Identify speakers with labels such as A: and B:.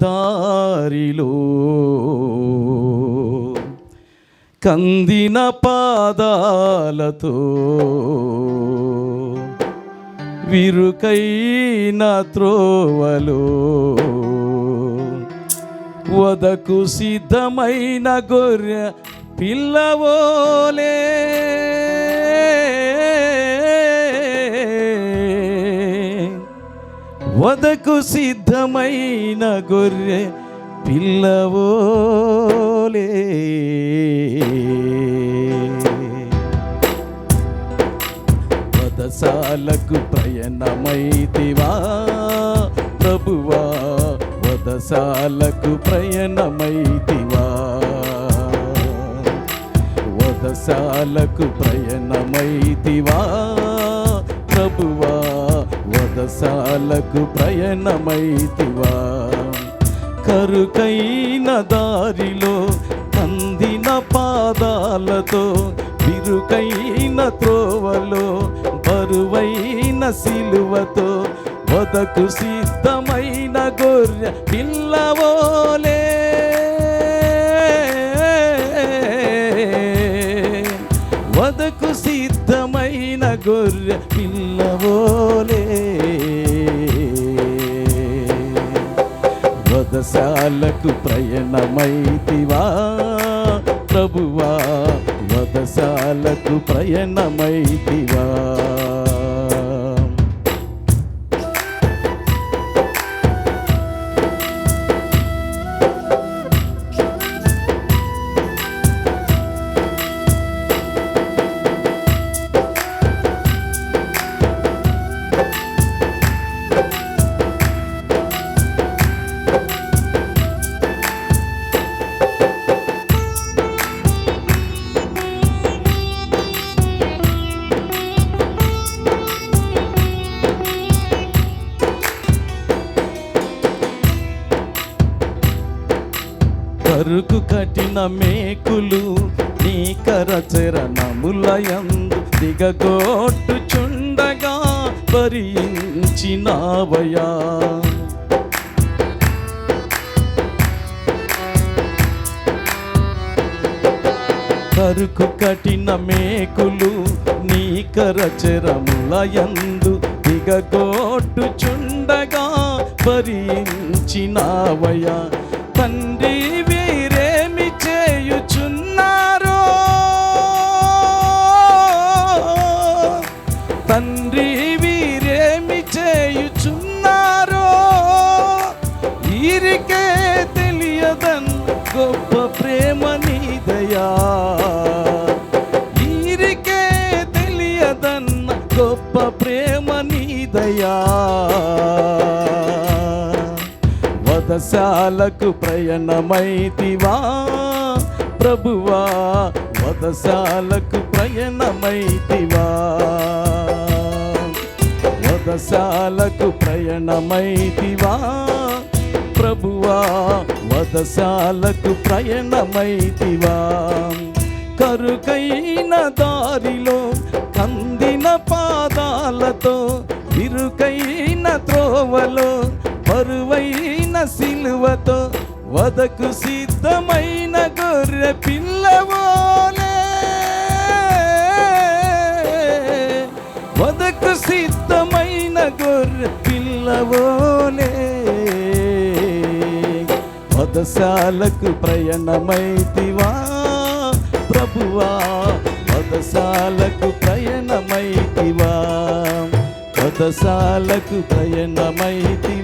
A: దారిలో కందిన పాదాలతో విరుకైన త్రోవలో వదకు సిద్ధమైన గొర్రె పిల్లవోలే. వదకు సిద్ధమైన గొర్రె పిల్లవోలే. వదసాలకు ప్రయాణమైతివా ప్రభువా? వదసాలకు ప్రయాణమైతివా? వదసాలకు ప్రయాణమైతివా ప్రభు వదసాలకు ప్రయాణమైతివా? కరుకైన దారిలో అందిన పాదాలతో విరుకైన త్రోవలో బరువైన సిలువతో వదకు సిద్ధమైన గొర్రె పిల్లవోలే. వదకు సిద్ధమైన గొర్రె పిల్లవోలే. వదశాలకు ప్రయాణమైతివా? ప్రభువా వదశాలకు ప్రయాణమైతివా? కరుకు కఠిన మేకులు నీ కరచరణములయందు దిగగొట్టుచుండగా భరించినావయా కరుకు కఠిన మేకులు నీ కరచరములయందు దిగగొట్టుచుండగా భరించినావయా తండ్రి ఈరికే తెలియదన్ గొప్ప ప్రేమ నీదయా ఈరికే తెలియదన్న గొప్ప ప్రేమ నీదయా వదశాలకు ప్రయాణమైతివా? ప్రభువా వదశాలకు ప్రయాణమైతివా? వదశాలకు ప్రయాణమైతివా? ప్రభువా వదశాలకు ప్రయాణమైతివా. కరుకైన దారిలో కందిన పాదాలతో ఇరుకైన త్రోవలో బరువైన సిలువతో వదకు సిద్ధమైన గొర్రె పిల్లవాలే వదకు సిద్ధమైన గొర్రె పిల్లవోలే వదశాలకు ప్రయాణమైతివా? ప్రభువా వదశాలకు ప్రయాణమైతివా? వదశాలకు ప్రయాణమైతివా?